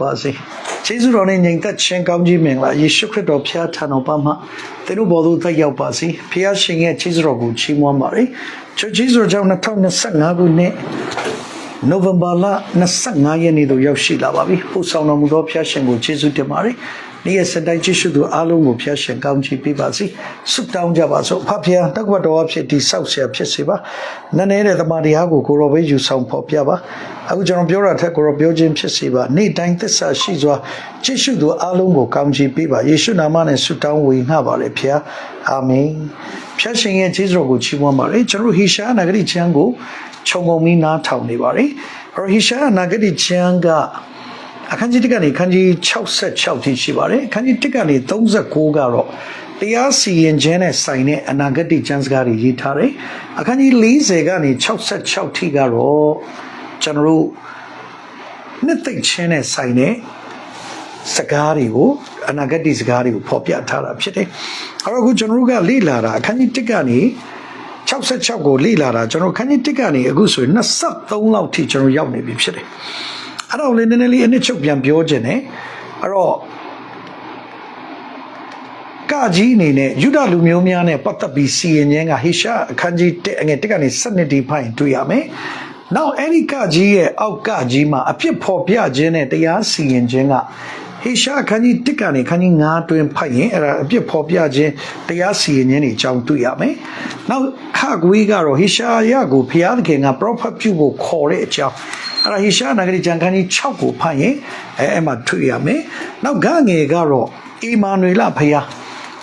ပါစေကျေးဇူးတော်နဲ့ညီသက်ချင်းကောင်းကြီးမင်္ဂလာယေရှုခရစ်တော်ဖျားထံတော်ပါမှာသင်တို့ဘော်သို့တက်ရောက်ပါစေဖျားရှင်ရဲ့ကျေးဇူးတော်ကိုချီးမွမ်းပါရယ်ချွတ်ကျေးဇူးတော်ကြောင့်2025ခုနှစ်နိုဝင်ဘာလ25ရက်နေ့သို့ရောက်ရှိလာပါပြီပို့ဆောင်တော်မူသောဖျားရှင်ကိုကျေးဇူးတင်ပါတယ် နေ့ရက်စတိုင်ကျေးဇူးတော်အားလုံးကိုဖျားရှင်ကောင်းချီးပေးပါစေဆုတောင်းကြပါစို့ဖဖျားတက္ကဝတော်အဖြစ်ဒီဆောက်ဆရာဖြစ်စေပါနည်းနည်းတဲ့တမန်တရားကိုကိုရောပဲယူဆောင်ဖော်ပြပါအခုကျွန်တော်ပြောတာထက်ကိုရောပြောခြင်းဖြစ်စေပါနေ့တိုင်းသစ္စာရှိစွာကျေးဇူးတော်အားလုံးကိုကောင်းချီးပေးပါယေရှုနာမနဲ့ဆုတောင်းဝေငှပါလေဖျားအာမင်ဖျားရှင်ရဲ့ကျေးဇူးတော်ကိုချီးမွမ်းပါရယ်ကျွန်တော်ဟေရှာနဂရိချမ်းကိုခြုံငုံပြီးနားထောင်နေပါရယ်ဟေရှာနဂရိချမ်းက အခန်းကြီး1ကနေအခန်းကြီး66ထိရှိပါတယ်အခန်းကြီး1ကနေ39ကတော့တရားစီရင်ခြင်းနဲ့ဆိုင်တဲ့အနာဂတ်ကျမ်းစကားတွေရေးထားတယ်အခန်းကြီး40ကနေ66ထိကတော့ကျွန်တော်တို့နှစ်သိမ့်ခြင်းနဲ့ဆိုင်တဲ့စကားတွေကိုအနာဂတ်စကားတွေကိုဖော်ပြထားတာဖြစ်တယ်အဲ့တော့အခုကျွန်တော်တို့ကလေ့လာတာအခန်းကြီး1ကနေ66ကိုလေ့လာတာကျွန်တော်ခန်းကြီး1ကနေအခုဆိုရင်23လောက်ထိကျွန်တော်ရောက်နေပြီဖြစ်တယ် အဲ့တော့လည်းနည်းနည်းလေးအနည်းချုပ်ပြန်ပြောခြင်းနဲ့အဲ့တော့ကကြီးအနေနဲ့ယူဒလူမျိုးများနဲ့ပတ်သက်ပြီးစီရင်ခြင်းကဟေရှာအခန်းကြီး1အငယ်1ကနေ7ဒီဖိုင်တွေ့ရမယ်။နောက်အဲ့ဒီကကြီးရဲ့အောက်ကကြီးမှာအဖြစ်ဖော်ပြခြင်းနဲ့တရားစီရင်ခြင်းကဟေရှာအခန်းကြီး1ကနေအခန်းကြီး9တွင်ဖတ်ရင်အဲ့ဒါအပြစ်ဖော်ပြခြင်းတရားစီရင်ခြင်းတွေအကြောင်းတွေ့ရမယ်။နောက်ခကွေးကတော့ဟေရှာယကိုဘုရားသခင်က prophet ပြုဖို့ခေါ်တဲ့အကြောင်း အဲ့ဒါဟေရှာနဂရီကျမ်းခန်းကြီး6ကိုဖတ်ရင်အဲအဲ့မှာတွေ့ရမယ်။နောက်ဂငယ်ကတော့အီမာနွေလဘုရား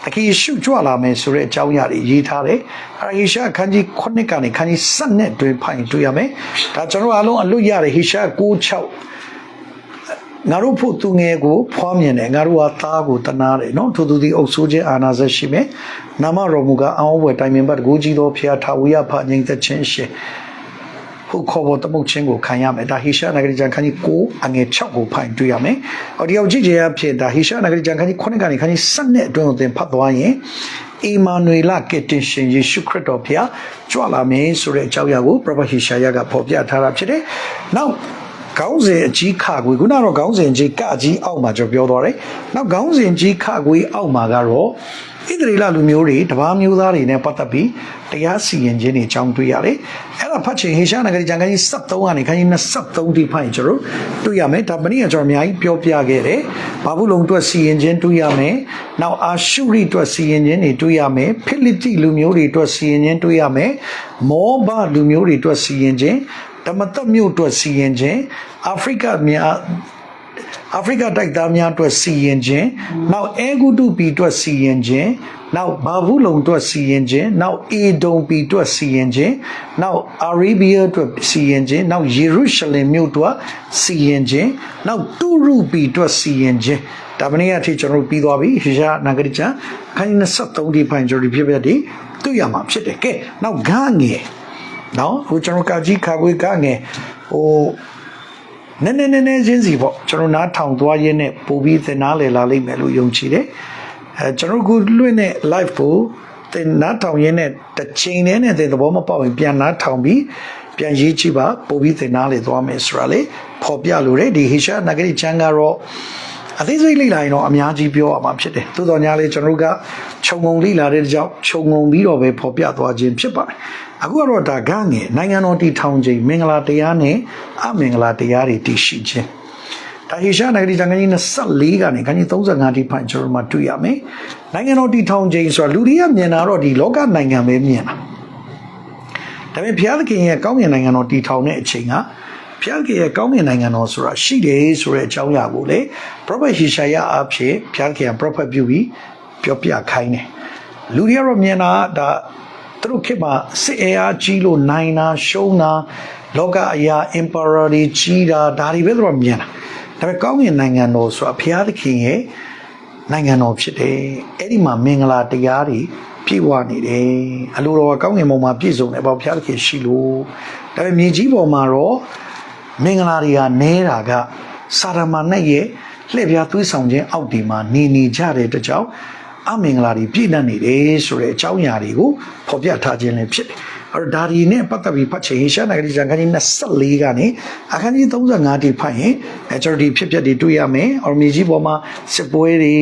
တကယ်ရှုကြွလာမယ်ဆိုတဲ့အကြောင်းအရာတွေရေးထားတယ်။အဲဟေရှာခန်းကြီး9ကနေခန်းကြီး7နဲ့တွင်ဖိုင်တွေ့ရမယ်။ဒါကျွန်တော်အားလုံးအလွတ်ရတဲ့ဟေရှာ96ငါတို့ဖို့သူငယ်ကိုဖွားမြင်တယ်ငါတို့ဟာသားကိုတနာတယ်နော်ထို့သူသည်အုပ်ဆိုးခြင်းအာနာဆက်ရှိမယ်။နာမတော်မူကားအောင်းဝယ်တိုင်ပင်ပတ်ကိုကြီးသောဖျားထာဝရဖငြိမ်သက်ခြင်းရှင် ဟုတ်ခေါ်ပေါ်တမုတ်ချင်းကိုခံရမယ်ဒါဟေရှာနဂရီကျန်ခန်းကြီး9အငယ်6ကိုဖိုင်တွေ့ရမယ်။အော်ဒီရောက်ကြည့်ကြရဖြစ်ဒါဟေရှာနဂရီကျန်ခန်းကြီး9ကနေခန်းကြီး7နဲ့အတွင်းကိုသင်ဖတ်သွားရင်အီမာနွေလကက်တင်ရှင်ယေရှုခရစ်တော်ဖျားကြွလာမယ်ဆိုတဲ့အကြောင်းအရာကိုပရောဖက်ဟေရှာယကဖော်ပြထားတာဖြစ်တယ်။နောက်ခေါင်းစဉ်အကြီးခခွေခုနကတော့ခေါင်းစဉ်ကြီးကအကြီးအောက်မှာကျွန်တော်ပြောသွားတယ်။နောက်ခေါင်းစဉ်ကြီးခခွေအောက်မှာကတော့ ဣသရေလလူမျိုးတွေတပါးမျိုးသားတွေနဲ့ပတ်သက်ပြီးတရားစီရင်ခြင်းတွေအကြောင်းတွေ့ရတယ်။အဲ့ဒါဖတ်ချင်ဟေရှာနဂရီကျမ်းခန်းကြီး73ကနေခန်းကြီး23ထိဖတ်ရင်ကျွန်တော်တွေ့ရမယ်။ဒါမနေ့ကကျွန်တော်အများကြီးပြောပြခဲ့တယ်။ဘာဘူးလုံအတွက်စီရင်ခြင်းတွေ့ရမယ်။နောက်အာရှုရိအတွက်စီရင်ခြင်းတွေတွေ့ရမယ်။ဖိလိတိလူမျိုးတွေအတွက်စီရင်ခြင်းတွေ့ရမယ်။မောဘလူမျိုးတွေအတွက်စီရင်ခြင်းဓမ္မသက်မြို့အတွက်စီရင်ခြင်းအာဖရိကများ အာဖရိကတိုက်သားများအတွက်စီရင်ခြင်းနောက်အဲဂုတုပီအတွက်စီရင်ခြင်းနောက်ဘာဘူးလုံအတွက်စီရင်ခြင်းနောက်အေဒုံပီအတွက်စီရင်ခြင်းနောက်အာရေဘီးယားအတွက်စီရင်ခြင်းနောက်ယေရုရှလင်မြို့အတွက်စီရင်ခြင်းနောက်တူရုပီအတွက်စီရင်ခြင်းဒါမနေ့အထိကျွန်တော်တို့ပြီးသွားပြီရှရှာနာဂရိချာခန်း23ဒီဖိုင်ကျွန်တော်ဒီဖြစ်ဖြစ်ဒီတွေ့ရမှာဖြစ်တယ်ကဲနောက်ဂါငယ်နော်ဟိုကျွန်တော်ကကြီးခါခွေကငယ်ဟို နည်းနည်းနည်းနည်းချင်းစီပေါ့ကျွန်တော်နားထောင်သွားရင်းနဲ့ပို့ပြီးသင်နားလည်လာလိမ့်မယ်လို့ယုံကြည်တယ်အဲကျွန်တော်ခုလွှင့်တဲ့ live ကိုသင်နားထောင်ရင်းနဲ့တစ်ချိန်တည်းနဲ့သင်သဘောမပေါက်ရင်ပြန်နားထောင်ပြီးပြန်ရေးကြည့်ပါပို့ပြီးသင်နားလည်သွားမယ်ဆိုတာလေပေါ်ပြလို့တယ်ဒီဟေရှာနဂရိချမ်းကတော့ အသေးစိတ်လိလာရင်တော့အများကြီးပြောရမှာဖြစ်တယ်သို့တော်ညာလေးကျွန်တော်တို့ကခြုံငုံလိလာတဲ့ကြောင့်ခြုံငုံပြီးတော့ပဲပေါ်ပြသွားခြင်းဖြစ်ပါတယ်အခုကတော့ဒါကငယ်နိုင်ငံတော်တည်ထောင်ခြင်းမင်္ဂလာတရားနဲ့အမင်္ဂလာတရားတွေတည်ရှိခြင်းဒါဟေရှာနဂရီတန်ခန်းကြီး24ကနေခန်းကြီး35တိဖိုင်ကျွန်တော်မှတွေ့ရမယ်နိုင်ငံတော်တည်ထောင်ခြင်းဆိုတာလူတွေကမြင်တာတော့ဒီလောကနိုင်ငံပဲမြင်တာဒါပေမဲ့ဘုရားသခင်ရဲ့ကောင်းကင်နိုင်ငံတော်တည်ထောင်တဲ့အချိန်က ဘုရားခင်ရဲ့ကောင်းကင်နိုင်ငံတော်ဆိုတာရှိတယ်ဆိုတဲ့အကြောင်းအရာကိုလေ prophet ဟေရှာယအဖြစ်ဘုရားခင်က prophet ပြုပြီးပြောပြခိုင်းတယ်လူတွေကတော့မြင်တာဒါသူတို့ခေတ်မှာစစ်အင်အားကြီးလို့နိုင်တာရှုံးတာလောကအရာ emperor တွေကြီးတာဒါတွေပဲသူတို့မြင်တာဒါပေမဲ့ကောင်းကင်နိုင်ငံတော်ဆိုတာဘုရားသခင်ရဲ့နိုင်ငံတော်ဖြစ်တယ်အဲ့ဒီမှာမင်္ဂလာတရားတွေပြည့်ဝနေတယ်အလိုတော်ကောင်းကင်ဘုံမှာပြည့်စုံတယ်ပေါ့ဘုရားသခင်ရှိလို့ဒါပေမဲ့မြေကြီးပေါ်မှာတော့ မင်္ဂလာတွေကနဲတာကစာရမဏေရဲ့လှည့်ပြားသွေးဆောင်ခြင်းအောက်ဒီမှာနေနေကြတဲ့အတွက်ကြောင့်အမင်္ဂလာတွေပြည့်နှက်နေတယ်ဆိုတဲ့အကြောင်းအရာတွေကိုဖော်ပြထားခြင်းလည်းဖြစ်တယ်အဲ့တော့ဒါဒီနဲ့ပတ်သက်ပြီးဖတ်ချင်ဟေရှာနဂရီကျမ်းခန်းကြီး24ကနေအခန်းကြီး35တိဖတ်ရင်အဲကျွန်တော်ဒီဖြစ်ပျက်တွေတွေ့ရမယ်အော်မြေကြီးပေါ်မှာစစ်ပွဲတွေ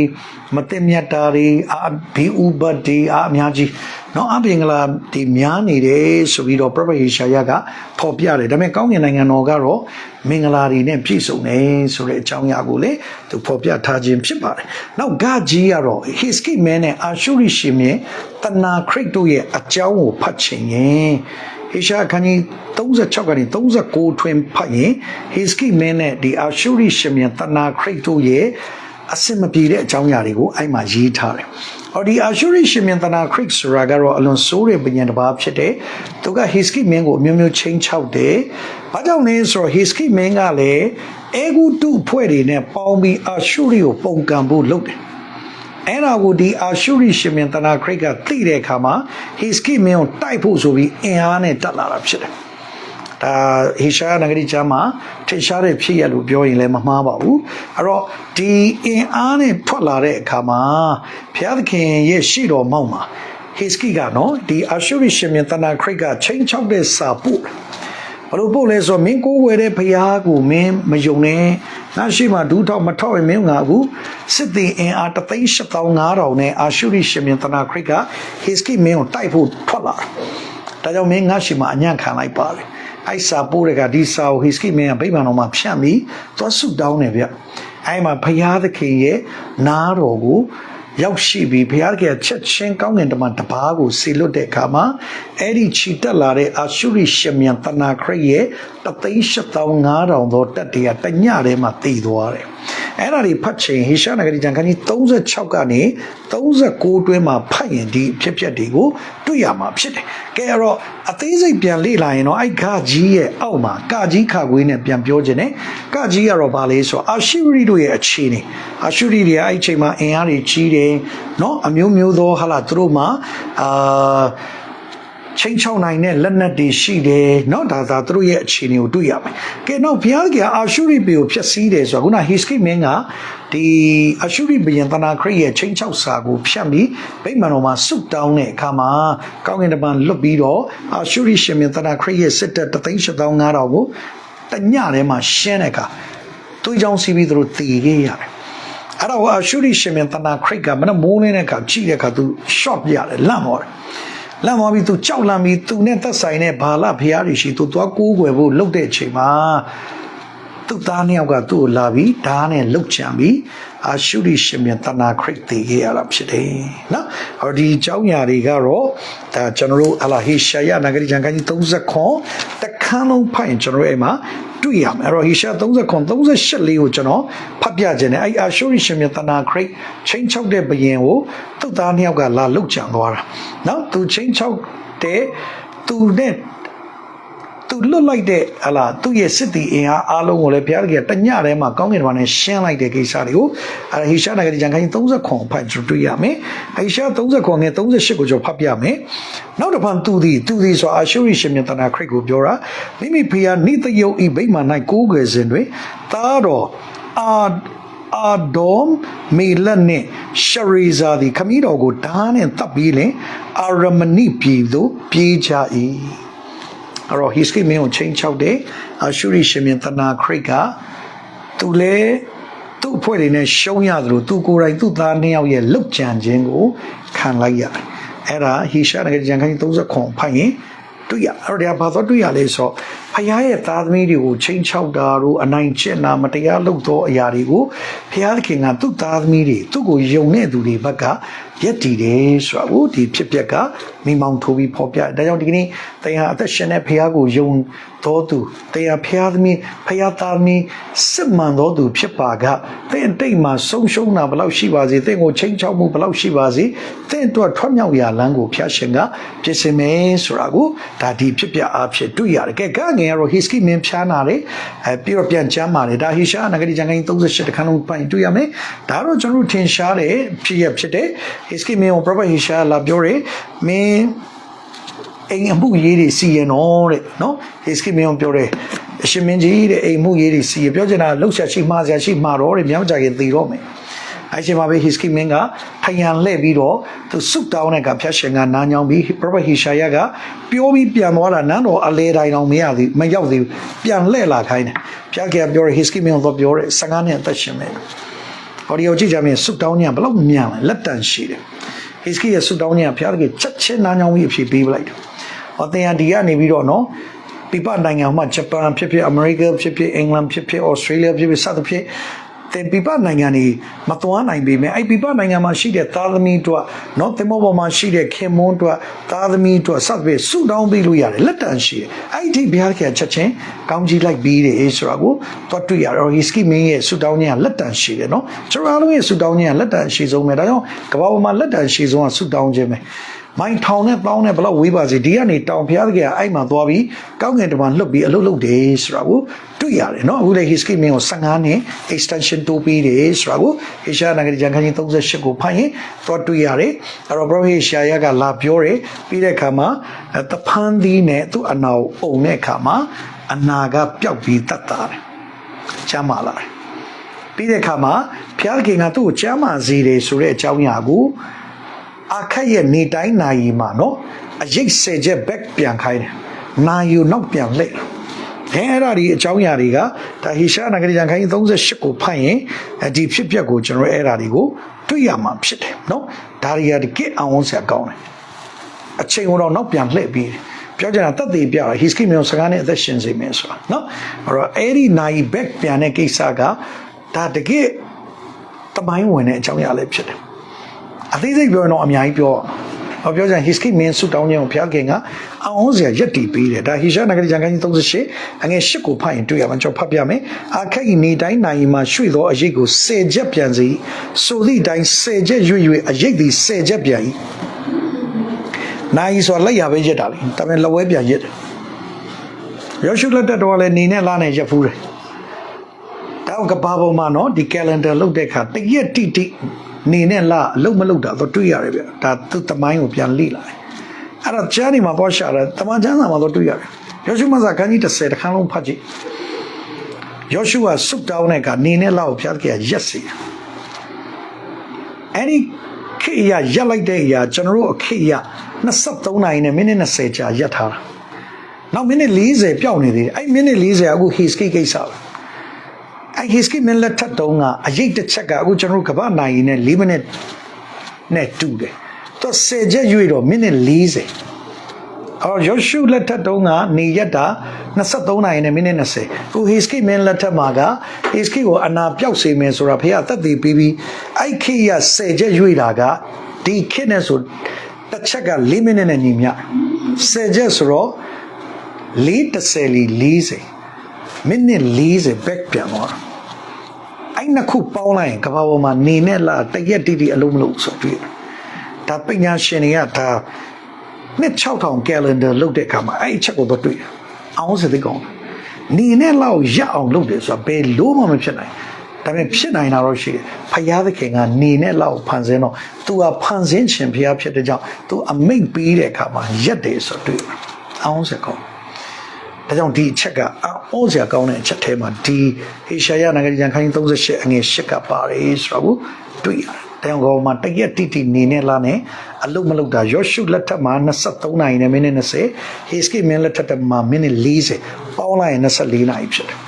မတင်မြတ်တာတွေအာဘီဥဘတ်တွေအာအများကြီး နော်အပင်္ဂလာဒီများနေတယ်ဆိုပြီးတော့ပရပဟေရှာယကဖော်ပြတယ်ဒါပေမဲ့ကောင်းကင်နိုင်ငံတော်ကတော့မင်္ဂလာတွေနဲ့ပြည့်စုံတယ်ဆိုတဲ့အကြောင်းအရာကိုလေသူဖော်ပြထားခြင်းဖြစ်ပါတယ်။နောက်ဂကြီးကတော့ Hiski man နဲ့အာရှုရိရှင်မြေတနာခရစ်တို့ရဲ့အကြောင်းကိုဖတ်ချင်ရင်ဟေရှာခန်းကြီး36ကနေ39ထွင်ဖတ်ရင် Hiski man နဲ့ဒီအာရှုရိရှင်မြေတနာခရစ်တို့ရဲ့ အစင်မပြေတဲ့အကြောင်းအရာတွေကိုအဲ့မှာရေးထားတယ်။အော်ဒီအာရှုရိရှင်မြန်တနာခရစ်ဆိုတာကတော့အလွန်ဆိုးတဲ့ပညာတစ်ပါးဖြစ်တယ်။သူကဟီစကိမင်းကိုအမျိုးမျိုးချင်းချောက်တယ်။ဘာကြောင့်လဲဆိုတော့ဟီစကိမင်းကလည်းအေဂုတုဖွဲ့တွေနဲ့ပေါင်းပြီးအာရှုရိကိုပုံကံဖို့လုပ်တယ်။အဲ့ဒါကိုဒီအာရှုရိရှင်မြန်တနာခရစ်ကသိတဲ့အခါမှာဟီစကိမင်းကိုတိုက်ဖို့ဆိုပြီးအင်အားနဲ့တက်လာတာဖြစ်တယ်။ ဒါဟေရှာနဂရီကျမ်းမှာထင်ရှားတဲ့ဖြစ်ရလို့ပြောရင်လည်းမမှားပါဘူးအဲ့တော့ဒီအင်အားနဲ့ထွက်လာတဲ့အခါမှာဘုရားသခင်ရဲ့ရှေ့တော်မောက်မှာဟေစကိကနော်ဒီအာရှုရိရှင်မြန်တနာခရစ်ကချင်းချောက်တဲ့စာပို့ဘလို့ပို့လဲဆိုမင်းကိုးဝယ်တဲ့ဘုရားကိုမင်းမယုံနဲ့ငါရှိမှဒူးထောက်မထောက်ရင်မင်းငါဘူးစစ်သည်အင်အား38500နဲ့အာရှုရိရှင်မြန်တနာခရစ်ကဟေစကိမင်းကိုတိုက်ဖို့ထွက်လာတာဒါကြောင့်မင်းငါရှိမှအညံ့ခံလိုက်ပါလေ အိုက်စာပိုးတဲ့ကဒီစာကိုဟိစကိမင်းကဗိမာန်တော်မှာဖြန့်ပြီးသွားဆုတောင်းတယ်ဗျအဲ့မှာဘုရားသခင်ရဲ့နားတော်ကိုရောက်ရှိပြီးဘုရားသခင်ချက်ချင်းကောင်းကင်တမန်တပါးကိုဆေလွတ်တဲ့အခါမှာအဲ့ဒီခြိတက်လာတဲ့အာရှုရိရှမြန်တနာခရစ်ရဲ့38500သောတက်တရတညထဲမှာတည်သွားတယ်အဲ့ဒါတွေဖတ်ချင်ဟေရှာနဂရီကျမ်းခန်းကြီး36ကနေ39တွင်းမှာဖတ်ရင်ဒီဖြစ်ပျက်တွေကိုတွေ့ရမှာဖြစ်တယ်။ကဲအဲ့တော့အသေးစိတ်ပြန်လေ့လာရင်တော့အဲ့ဂါကြီးရဲ့အောက်မှာကကြီးခါခွေးနဲ့ပြန်ပြောခြင်းနဲ့ကကြီးကတော့ဗာလေးဆိုအာရှူရီတို့ရဲ့အခြေအနေအာရှူရီတွေကအဲ့အချိန်မှာအင်အားတွေကြီးတယ်နော်အမျိုးမျိုးသောဟာလာသူတို့မှာအာ ချင်းချောင်းနိုင်တဲ့လက်နက်တွေရှိတယ်เนาะဒါသာသူတို့ရဲ့အခြေအနေကိုတွေ့ရမယ်။ကဲနောက်ဘုရားကအာရှုရိပေကိုဖျက်ဆီးတယ်ဆိုတော့ခုနဟီစကိမင်းကဒီအာရှုရိဘယံတနာခရစ်ရဲ့ချင်းချောက်စာကိုဖျက်ပြီးဗိမာန်တော်မှာဆုတောင်းတဲ့အခါမှာကောင်းကင်တမန်လွတ်ပြီးတော့အာရှုရိရှင်မင်တနာခရစ်ရဲ့စစ်တပ်38500ကိုတညထဲမှာရှင်းတဲ့အခါသူ့ကြောင့်စီးပြီးသူတို့တည်ခဲ့ရတယ်။အဲ့တော့အာရှုရိရှင်မင်တနာခရစ်ကမနမိုးနေတဲ့အခါကြည့်တဲ့အခါသူ short ပြရတယ်လန့်သွားတယ် လမ်းသွားပြီးသူကြောက်လန့်ပြီးသူနဲ့သက်ဆိုင်တဲ့ဘာလဖျားတွေရှိသူသွားကိုးကွယ်ဖို့လှုပ်တဲ့အချိန်မှာသူ့သားနှစ်ယောက်ကသူ့ကိုလာပြီးဓာတ်နဲ့လှုပ်ချံပြီးအာရှုရိရှင်မြတ်တနာခရစ်တည်ခဲ့ရတာဖြစ်တယ်နော်ဟောဒီအကြောင်းအရာတွေကတော့ဒါကျွန်တော်တို့အလာဟေရှာယနဂရီဂျန်ကန်ကြီး30ခွန်တခန်းလုံးဖတ်ရင်ကျွန်တော်တို့အဲ့မှာ တွေ့ရမယ်အဲ့တော့ဟေရှာ30ခွန်38လေးကိုကျွန်တော်ဖတ်ပြခြင်းနဲ့အဲ့အာရှုရိရှင်မြတ်တနာခရစ်ချင်းချောက်တဲ့ဘယင်ကိုသူ့သားနှစ်ယောက်ကလာလှုပ်ချံသွားတာနော်သူချင်းချောက်တဲ့သူနဲ့ သူလွတ်လိုက်တဲ့ဟလာသူ့ရဲ့စစ်တီအင်အားအားလုံးကိုလည်းဘုရားတကယ်တညထဲမှာကောင်းကင်ဘဝနဲ့ရှင်းလိုက်တဲ့ကိစ္စတွေကိုအဲဟိရှာနဂရီဂျန်ခိုင်း30ခွန်ဖတ်ကြတွေ့ရမယ်။ဟိရှာ30ခွန်နဲ့38ကိုကျွန်တော်ဖတ်ပြမယ်။နောက်တစ်ဖန်သူသည်သူသည်ဆိုအာရှုရိရှင်မြတ်တနာခရစ်ကိုပြောတာမိမိဖျားနိသယုတ်ဤဗိမာန်၌ကိုးကွယ်စဉ်တွင်သားတော်အာအာဒုံမေလနဲ့ရှရီဇာသည်ခမည်းတော်ကိုဓာတ်နဲ့တပ်ပြီးလင်အာရမဏိပြည်သို့ပြေးကြ၏ အဲ့တော့ history မင်းကိုချိန်ချောက်တယ်အာရှုရိရှင်မြန်တနာခရစ်ကသူလဲသူ့အဖွဲ့တွေနဲ့ရှုံးရသလိုသူကိုယ်တိုင်သူ့သားနှစ်ယောက်ရဲ့လုတ်ကြံခြင်းကိုခံလိုက်ရတယ်အဲ့ဒါဟိရှာငယ်ကြံခိုင်း30ခွန်ဖိုင်ရင်တွေ့ရအဲ့တော့ဒါဘာသာတွေ့ရလဲဆိုဖ ခင်ရဲ့သားသမီးတွေကိုချိန်ချောက်တာတို့အနိုင်ကျင့်တာမတရားလုပ်သောအရာတွေကိုဖခင်သခင်ကသူ့သားသမီးတွေသူ့ကိုယုံတဲ့သူတွေဘက်ကရက်တည်တယ်ဆိုတာကိုဒီဖြစ်ပျက်ကမိမောင်းထိုးပြီးဖော်ပြဒါကြောင့်ဒီကနေ့တရားအသက်ရှင်တဲ့ဖခင်ကိုယုံတော်သူတရားဖခင်သမီးဖခင်သားသမီးစစ်မှန်တော်သူဖြစ်ပါကသင်တိတ်မှာဆုံးရှုံးတာဘလောက်ရှိပါစေသင်ကိုချိန်ချောက်မှုဘလောက်ရှိပါစေသင်အတွက်ထွက်မြောက်ရာလမ်းကိုဖျားရှင်ကပြင်ဆင်မယ်ဆိုတာကိုဒါဒီဖြစ်ပျက်အားဖြင့်တွေ့ရတယ်ကဲကငယ်ကတော့ hiski မင်းဖျားနာတယ်အဲပြီးတော့ပြန်ချမ်းပါတယ်ဒါဟိရှာနဂရီဂျန်ကိုင်း38တခါလုံးပိုင်တွေ့ရမယ်ဒါတော့ကျွန်တော်တို့ထင်ရှားတယ်ဖြစ်ရဖြစ်တယ် hiski မင်းကို prophet ဟိရှာလာပြောတယ်မင်းအိမ်အမှုရေးတွေစီရင်တော့တဲ့နော် hiski မင်းကိုပြောတယ်အရှင်မင်းကြီးတဲ့အိမ်မှုရေးတွေစီရပြောချင်တာလှုပ်ရှားရှိမှားစရာရှိမှာတော့တဲ့မြောက်ကြရင်သိတော့မယ် အဲ့ချိန်မှာပဲ hiski min ကထယံလှည့်ပြီးတော့သူဆုတောင်းတဲ့ကဖျက်ရှင်ကနားညောင်းပြီး prophet hishaya ကပြောပြီးပြန်သွားတာနန်းတော်အလေတိုင်းအောင်မရသေးမရောက်သေးဘူးပြန်လှည့်လာခိုင်းတယ်ဖျက်ကပြောတယ် hiski min ကိုပြောတယ်15နှစ်အသက်ရှင်မယ်ဟောဒီကိုကြည့်ကြမယ်ဆုတောင်းညဘယ်လောက်မြန်လဲလက်တန်ရှိတယ် hiski ရဲ့ဆုတောင်းညဖျက်ကေချက်ချင်းနားညောင်းပြီးအဖြေပေးပလိုက်တယ်ဟောတင်ရဒီကနေပြီးတော့နော်ပြပနိုင်ငံမှာဂျပန်ဖြစ်ဖြစ်အမေရိကဖြစ်ဖြစ်အင်္ဂလန်ဖြစ်ဖြစ်ဩစတြေးလျဖြစ်ဖြစ်စသဖြင့် တင်ပြပနိုင်ငံတွေမသွားနိုင်ပေမဲ့အဲ့ပြပနိုင်ငံမှာရှိတဲ့သားသမီးတို့နော်တင်မောပေါ်မှာရှိတဲ့ခင်မွန်းတို့သားသမီးတို့စသဖြင့်ဆုတောင်းပေးလို့ရတယ်လက်တန်ရှိတယ်အဲ့ဒီဘုရားခင်ချက်ချင်းကောင်းကြီးလိုက်ပြီးတယ်ဆိုတာကိုသွားတွေ့ရတော့ဟီစကီမင်းရဲ့ဆုတောင်းခြင်းကလက်တန်ရှိတယ်နော်ကျွန်တော်အားလုံးရဲ့ဆုတောင်းခြင်းကလက်တန်ရှိဆုံးပဲဒါကြောင့်ကမ္ဘာပေါ်မှာလက်တန်ရှိဆုံးကဆုတောင်းခြင်းပဲ မိုင်ထောင်နဲ့ပေါင်းနဲ့ဘလောက်ဝေးပါစေဒီကနေတောင်ဖျားတကယ်အဲ့မှာသွားပြီးကောင်းငင်တမန်လှုပ်ပြီးအလုပ်လုပ်တယ်ဆိုတာကိုတွေ့ရတယ်နော်အခုလေ history မင်းကို15နှစ် extension တိုးပေးတယ်ဆိုတာကိုဟေရှာနဂရကျမ်းခန်းကြီး38ကိုဖတ်ရင်သွားတွေ့ရတယ်အဲ့တော့ bro ဟေရှာရကလာပြောတယ်ပြီးတဲ့အခါမှာတဖန်းသီးနဲ့သူ့အနာကိုအုံတဲ့အခါမှာအနာကပျောက်ပြီးတတ်တာတယ်ချမ်းမာလာတယ်ပြီးတဲ့အခါမှာဖျားခင်ကသူ့ကိုချမ်းမာစေတယ်ဆိုတဲ့အကြောင်းအရာကို အခက်ရဲ့နေတိုင်းနာရီမှာနော်အရိပ်ဆယ်ချက် back ပြန်ခိုင်းတယ်နာယူနောက်ပြန်လှည့်အဲအဲ့ဒါဒီအကြောင်းအရာတွေကဒါဟေရှာနဂရီကျန်ခိုင်း38ကိုဖတ်ရင်ဒီဖြစ်ပျက်ကိုကျွန်တော်အဲ့ဒါတွေကိုတွေ့ရမှာဖြစ်တယ်နော်ဒါတွေကတကစ်အောင်ဝန်ဆရာကောင်းတယ်အချိန်တော့နောက်ပြန်လှည့်ပြီးပြောကြတာတက်သေးပြတာ his kingdom စကားနဲ့အသက်ရှင်စေမယ်ဆိုတာနော်အဲ့တော့အဲ့ဒီနိုင် back ပြန်တဲ့ကိစ္စကဒါတကစ်တမိုင်းဝင်တဲ့အကြောင်းအရာလည်းဖြစ်တယ် အသေးစိတ်ပြောရင်တော့အများကြီးပြောဟောပြောကြရင် history မင်းဆူတောင်းခြင်းကိုဘုရားခင်ကအောင်စရာရက်တီပေးတယ်ဒါဟိရှာနဂရီဂျန်ကန်ကြီး38အငယ်8ကိုဖတ်ရင်တွေ့ရမှာကျွန်တော်ဖတ်ပြမယ်အခက်ဤနေတိုင်းနိုင်မှာရွှေ့သောအရေးကို10ချက်ပြန်စီဆိုသည့်တိုင်း10ချက်ရွေ့ရွေ့အရေးသည်10ချက်ပြန်၏နိုင်ဆိုလက်ရပဲရက်တာလေဒါပေမဲ့လက်ဝဲပြန်ရက်တယ်ယောရှုလက်တက်တော်လည်းနေနဲ့လာနဲ့ရက်ဖူးတယ်တော က်ကဘာပေါ်မှာနော်ဒီ calendar လုတ်တဲ့အခါတရက်တိတိနေနဲ့လာအလုတ်မလုတ်တာတော့တွေ့ရတယ်ဗျဒါသူတမိုင်းကိုပြန်လိလာတယ်အဲ့တော့ကျမ်းဒီမှာပေါ်ရှာတယ်တမန်ကျမ်းစာမှာတော့တွေ့ရတယ်ယောရှုမစာခန်းကြီး30တခန်းလုံးဖတ်ကြည့်ယောရှုကဆုတ်တောင်းတဲ့ကနေနဲ့လာကိုဖျားကြရက်စီအဲ့ဒီခေတ်ရရက်လိုက်တဲ့အရာကျွန်တော်တို့အခက်ရ23နိုင်နဲ့မိနစ်20ကြာရက်ထားတာနောက်မိနစ်40ပျောက်နေသေးတယ်အဲ့မိနစ်40အခု history ကိစ္စပဲ အဲ့ history မလက်ထပ်တုံးကအရေးတစ်ချက်ကအခုကျွန်တော်တို့ကမ္ဘာနိုင်နဲ့4မိနစ်နဲ့တူတယ်သူ10ချက်ရွေ့တော့မိနစ်40အော်ယောရှုလက်ထက်တုန်းကနေရက်တာ23နိုင်နဲ့မိနစ်20ခုဟီစကိမင်းလက်ထက်မှာကဟီစကိကိုအနာပြောက်စေမယ်ဆိုတာဖေကသက်သေပြီးပြီးအဲ့ခေတ်ရ10ချက်ရွေ့တာကဒီခေတ်နဲ့ဆိုတစ်ချက်က4မိနစ်နဲ့ညီမျှ10ချက်ဆိုတော့430လီ40မိနစ်40 back ပြန်သွား အဲ့နှစ်ခုပေါင်းလိုက်ရင်ကဘာပေါ်မှာနေနဲ့လာတရက်တိတိအလုံးမလို့ဆိုတွေ့ဒါပညာရှင်တွေကဒါနှစ်6000 calendar လုပ်တဲ့အခါမှာအဲ့အချက်ကိုတော့တွေ့တယ်အောင်စသိကောင်းနေနဲ့လောက်ရအောင်လုပ်တယ်ဆိုတာဘယ်လို့မှမဖြစ်နိုင်ဒါပေမဲ့ဖြစ်နိုင်တာတော့ရှိတယ်ဖယားသခင်ကနေနဲ့လောက်ဖန်ဆင်းတော့ तू ကဖန်ဆင်းခြင်းဖယားဖြစ်တဲ့ကြောင့် तू အမိတ်ပေးတဲ့အခါမှာရက်တယ်ဆိုတွေ့တယ်အောင်စကောင်း ဒါကြောင့်ဒီအချက်ကအောစရာကောင်းတဲ့အချက်ထဲမှာဒီဟေရှာယနဂရီကျန်ခိုင်း38အငယ်8ကပါတယ်ဆိုတော့တွေ့ရတယ်။တောင်ကောင်မှာတရက်တိတိနေနဲ့လာနဲ့အလုတ်မလုတ်တာယောရှုလက်ထက်မှာ23နိုင်နဲ့မိနစ်20ဟေစကိမင်းလက်ထက်မှာမိနစ်40ပေါင်းလိုက်ရင်24နိုင်ဖြစ်တယ်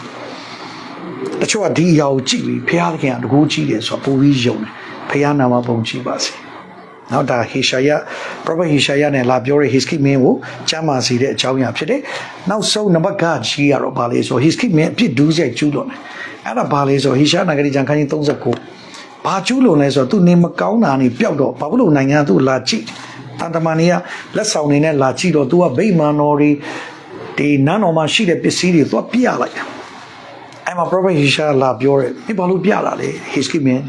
။တချို့ကဒီအရာကိုကြည့်ပြီးဘုရားသခင်ကတကူကြည့်တယ်ဆိုတော့ပိုပြီးယုံတယ်။ဘုရားနာမပုံကြည့်ပါစေ။ နောက်ဒါဟေရှာယပရောဖက်ဟေရှာယနဲ့လာပြောတဲ့ဟေစကိမင်းကိုကျမ်းမာစီတဲ့အကြောင်းအရာဖြစ်တယ်။နောက်ဆုံးနံပါတ်ကကြီးရတော့ဗာလေဆိုဟေစကိမင်းအပြစ်ဒူးစိုက်ကျူးလွန်တယ်။အဲ့ဒါဗာလေဆိုဟေရှာနဂရီဂျန်ခန်းကြီး39ဘာကျူးလွန်လဲဆိုတော့သူနေမကောင်းတာနေပျောက်တော့ဘာလို့နိုင်ငံကသူ့လာကြည့်တန်တမန်တွေကလက်ဆောင်နေနဲ့လာကြည့်တော့ तू ကဗိမာန်တော်တွေဒီနန်းတော်မှာရှိတဲ့ပစ္စည်းတွေ तू ပြလိုက်တာအဲ့မှာ prophet Hisha လာပြောတယ်မင်းဘာလို့ပြတာလဲ Hiski မင်း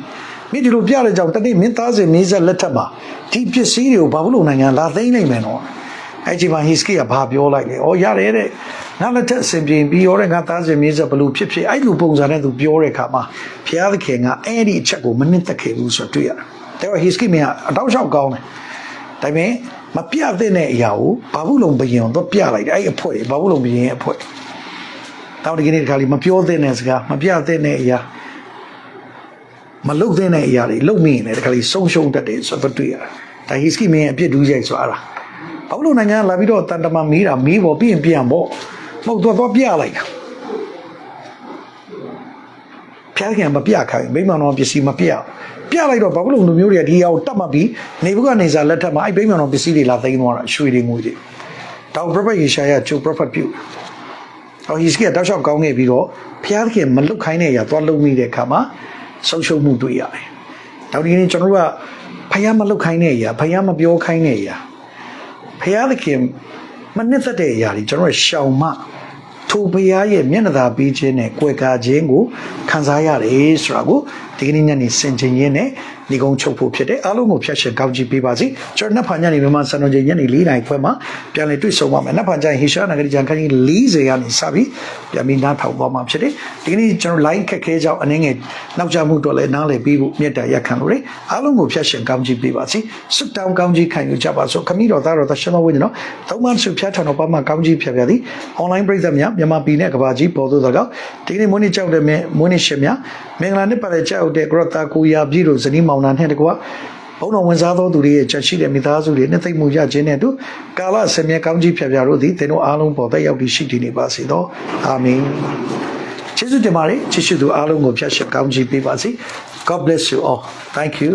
မင်းဒီလိုပြတဲ့ကြောင့်တနေ့မင်းသားစဉ်မင်းဆက်လက်ထက်မှာဒီပစ္စည်းတွေကိုဘာလို့နိုင်ငံလာသိမ်းနိုင်မယ်နော်အဲ့ဒီမှာ Hiski ကဘာပြောလိုက်လဲဩရတယ်တဲ့ငါလက်ထက်အစဉ်ပြေပြီးရောတဲ့ငါသားစဉ်မင်းဆက်ဘလို့ဖြစ်ဖြစ်အဲ့လိုပုံစံနဲ့သူပြောတဲ့အခါမှာဘုရားသခင်ကအဲ့ဒီအချက်ကိုမနစ်သက်ခဲ့ဘူးဆိုတော့တွေ့ရတယ်ဒါတော့ Hiski မင်းကအတောက်လျှောက်ကောင်းတယ်ဒါပေမဲ့မပြတဲ့အရာကိုဘာဘူးလုံးဘယင်တော့ပြလိုက်တယ်အဲ့အဖွဲဘာဘူးလုံးဘယင်ရဲ့အဖွဲတောင်းဒီကနေ့ဒီခါလေးမပြောတဲ့စကားမပြတဲ့အရာ မလုတ်တဲ့အရာတွေလုတ်မိရင်လည်းတခါလေးဆုံးရှုံးတတ်တယ်ဆိုတော့တွေ့ရတယ်ဒါဟီစကီမင်းရဲ့အပြစ်ဒူးရိုက်ဆိုအားလားဘာလို့နိုင်ငံကလာပြီးတော့တန်တမမေးတာမေးဖို့ပြီးရင်ပြန်ပေါ့မဟုတ်တော့တော့ပြလိုက်တာဖျားခင်မပြခိုင်းမိမ္မာတော်ပစ္စည်းမပြပြလိုက်တော့ဘာလို့လူမျိုးတွေကဒီဟာကိုတတ်မှတ်ပြီးနေဘုကနေစာလက်ထက်မှာအဲ့မိမ္မာတော်ပစ္စည်းတွေလာသိမ်းသွားတာရွှေတွေငွေတွေတောင်ပရပတ်ယေရှာယကျိုးပရပတ်ပြုအော်ဟီစကီကတောက်လျှောက်ကောင်းခဲ့ပြီးတော့ဖျားခင်မလုတ်ခိုင်းတဲ့အရာသွားလုံမိတဲ့အခါမှာ ဆုံးရှုံးမှုတွေ့ရတယ်။နောက်ဒီနေ့ကျွန်တော်တို့ကဖျားမလုတ်ခိုင်းတဲ့အရာဖျားမပြောခိုင်းတဲ့အရာဖျားသခင်မနှစ်သက်တဲ့အရာတွေကျွန်တော်တို့ရှောင်မှထိုဘုရားရဲ့မျက်နှာသာပေးခြင်းနဲ့ကြွယ်ကာခြင်းကိုခံစားရတယ်ဆိုတာကိုဒီကနေ့ညနေစင်ချင်ရင်းနဲ့ ဒီကုန်းချုပ်ဖို့ဖြစ်တယ်အားလုံးကိုဖျက်ရှင်ကောင်းချီးပေးပါစေကျွန်တော်နှစ်ဖန်ညနေမြန်မာစံတော်ချိန်ညနေ၄နာရီခွဲမှာပြန်လည်တွေ့ဆုံပါမယ်နှစ်ဖန်ကျရင်ဟေရှာနဂရီဂျန်ခန်းကြီး40ကနေစပြီးပြန်ပြီးနားထောင်သွားမှာဖြစ်တယ်ဒီကနေ့ကျွန်တော် line ခက်ခဲကြောင်းအနေငယ်နောက်ကျမှုတော့လည်းနားလည်ပြီးဖို့မြတ်တာရက်ခံလို့ရအားလုံးကိုဖျက်ရှင်ကောင်းချီးပေးပါစေစွတ်တောင်းကောင်းချီးခံယူကြပါစို့ခမည်းတော်သားတော်သရှင်တော်ဝိညာဉ်တော်သုံးမဆုဖြတ်ထောင်တော်ပါမှာကောင်းချီးဖြတ်ပြသည် online ပြည်သက်များမြန်မာပြည်နဲ့ကဘာကြီးပေါ်သို့သောကြောင့်ဒီကနေ့မွေးနေ့ကြောက်တဲ့မွေးနေ့ရှင်များမင်္ဂလာနှစ်ပတ်လည်ကြောက်တဲ့ကရတာကိုရာပြည်တို့ဇနီးမောင်နှံနဲ့တကွာဘုံတော်ဝင်စားသောသူတွေရဲ့ချက်ရှိတဲ့မိသားစုတွေနဲ့သိမ့်မှုရခြင်းနဲ့အတူကာလဆင်မြဲကောင်းကြီးဖြတ်ပြတို့သည်သင်တို့အားလုံးပေါ်သက်ရောက်ပြီးရှိတည်နေပါစေသောအာမင်ကျေးဇူးတင်ပါတယ်ချစ်ရှိသူအားလုံးကိုဖျက်ရှက်ကောင်းကြီးပေးပါစေ God bless you all thank you